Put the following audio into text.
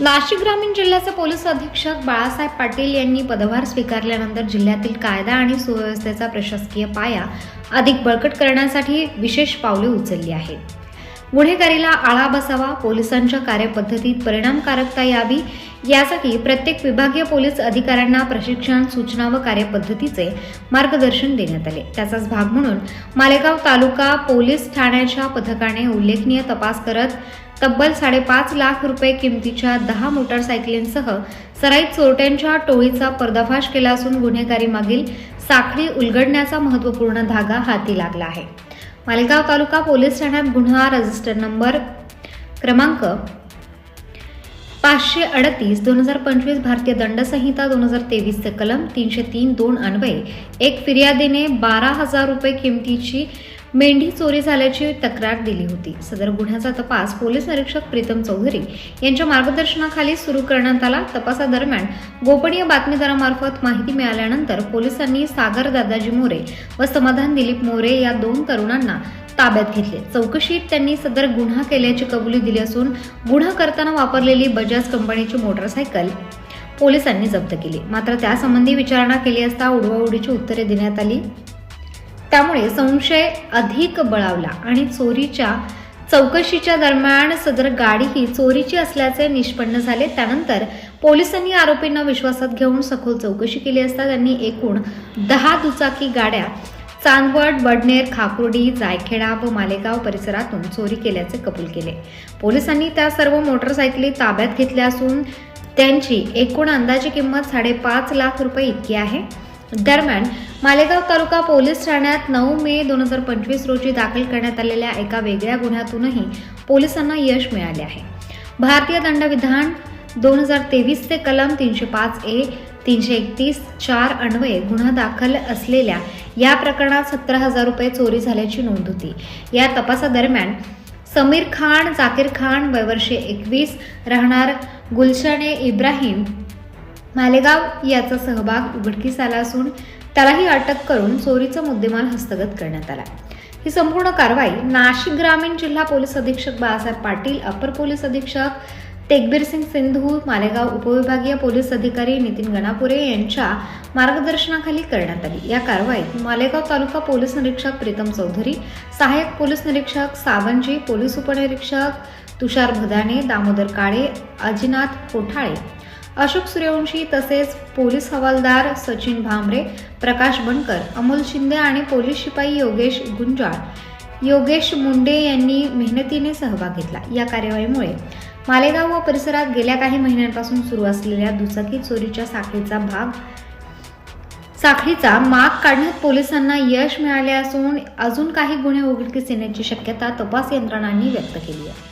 नाशिक ग्रामीण जिल्ह्याचे पोलीस अधीक्षक बाळासाहेब पाटील यांनी पदभार स्वीकारल्यानंतर जिल्ह्यातील कायदा आणि सुव्यवस्थेचा प्रशासकीय पाया अधिक बळकट करण्यासाठी विशेष पावले उचलली आहेत. गुन्हेगारीला आळा बसावा पोलिसांच्या कार्यपद्धतीत परिणामकारकता यावी यासाठी प्रत्येक विभागीय पोलीस अधिकाऱ्यांना प्रशिक्षण सूचना व कार्यपद्धतीचे मार्गदर्शन देण्यात आले. त्याचाच भाग म्हणून मालेगाव तालुका पोलीस ठाण्याच्या पथकाने उल्लेखनीय तपास करत तब्बल साडेपाच लाख रुपये किमतीच्या दहा मोटारसायकलींसह सराईत चोरट्यांच्या टोळीचा पर्दाफाश केला असून गुन्हेगारी मागील साखळी उलगडण्याचा महत्त्वपूर्ण धागा हाती लागला आहे. मालेगाव तालुका पोलीस ठाण्यात गुन्हा रजिस्टर नंबर क्रमांक पाचशे अडतीस दोन हजार पंचवीस भारतीय दंडसंहिता दोन हजार तेवीसचे कलम तीनशे तीन दोन अन्वये. एक फिर्यादीने बारा हजार रुपये किमतीची मेंढी चोरी झाल्याची तक्रार दिली होती. सदर गुन्ह्याचा तपास पोलीस निरीक्षक प्रीतम चौधरी यांच्या मार्गदर्शनाखाली सुरू करण्यात आला. तपासादरम्यान गोपनीय बातमीदारामार्फत माहिती मिळाल्यानंतर पोलिसांनी सागर दादाजी मोरे व समाधान दिलीप मोरे या दोन तरुणांना ताब्यात घेतले. चौकशीत त्यांनी सदर गुन्हा केल्याची कबुली दिली असून गुन्हा करताना वापरलेली बजाज कंपनीची मोटरसायकल पोलिसांनी जप्त केली. मात्र त्यासंबंधी विचारणा केली असता उडवाउडीची उत्तरे देण्यात आली. त्यामुळे संशय अधिक बळावला आणि चोरीच्या चौकशीच्या दरम्यान सदर गाडी ही चोरीची असल्याचे निष्पन्न झाले. त्यानंतर पोलिसांनी आरोपींना विश्वासात घेऊन सखोल चौकशी केली असता त्यांनी एकूण दहा दुचाकी गाड्या चांदवड बडनेर खाकुर्डी जायखेडा व मालेगाव परिसरातून चोरी केल्याचे कबूल केले. पोलिसांनी त्या सर्व मोटरसायकली ताब्यात घेतल्या असून त्यांची एकूण अंदाजी किंमत साडेपाच लाख रुपये इतकी आहे. दरम्यान मालेगाव तालुका पोलीस ठाण्यात नऊ मे दोन हजार पंचवीस रोजी दाखल करण्यात आलेल्या एका वेगळ्या गुन्ह्यातूनही पोलिसांना यश मिळाले आहे. भारतीय दंडविधान दोन हजार तेवीस ते कलम तीनशे पाच ए तीनशे एकतीस चार अन्वये गुन्हा दाखल असलेल्या या प्रकरणात सतरा हजार रुपये चोरी झाल्याची नोंद होती. या तपासादरम्यान समीर खान जाकीर खान वयवर्षे एकवीस राहणार गुलशने इब्राहिम मालेगाव याचा सहभाग उघडकीस आला असून त्यालाही अटक करून चोरीचा मुद्देमाल हस्तगत करण्यात आला. ही संपूर्ण कारवाई नाशिक ग्रामीण जिल्हा पोलीस अधीक्षक बाळासाहेब पाटील अपर पोलीस अधीक्षक तेगबीर सिंग सिंधू मालेगाव उपविभागीय पोलीस अधिकारी नितीन गणापुरे यांच्या मार्गदर्शनाखाली करण्यात आली. या कारवाईत मालेगाव तालुका पोलीस निरीक्षक प्रीतम चौधरी सहाय्यक पोलीस निरीक्षक सावंजी पोलीस उपनिरीक्षक तुषार भदाने दामोदर काळे अजिनाथ कोठाळे अशोक सूर्यवंशी तसेच पोलीस हवालदार सचिन भामरे प्रकाश बनकर अमोल शिंदे आणि पोलीस शिपाई योगेश गुंजाळ. योगेश मुंडे यांनी मेहनतीने सहभाग घेतला या कार्यवाहीमुळे. मालेगाव व परिसरात गेल्या काही महिन्यांपासून सुरू असलेल्या दुचाकी चोरीच्या साखळीचा भाग साखळीचा माग काढण्यात पोलिसांना यश मिळाले असून अजून काही गुन्हे उघडकीस येण्याची शक्यता तपास यंत्रणांनी व्यक्त केली आहे.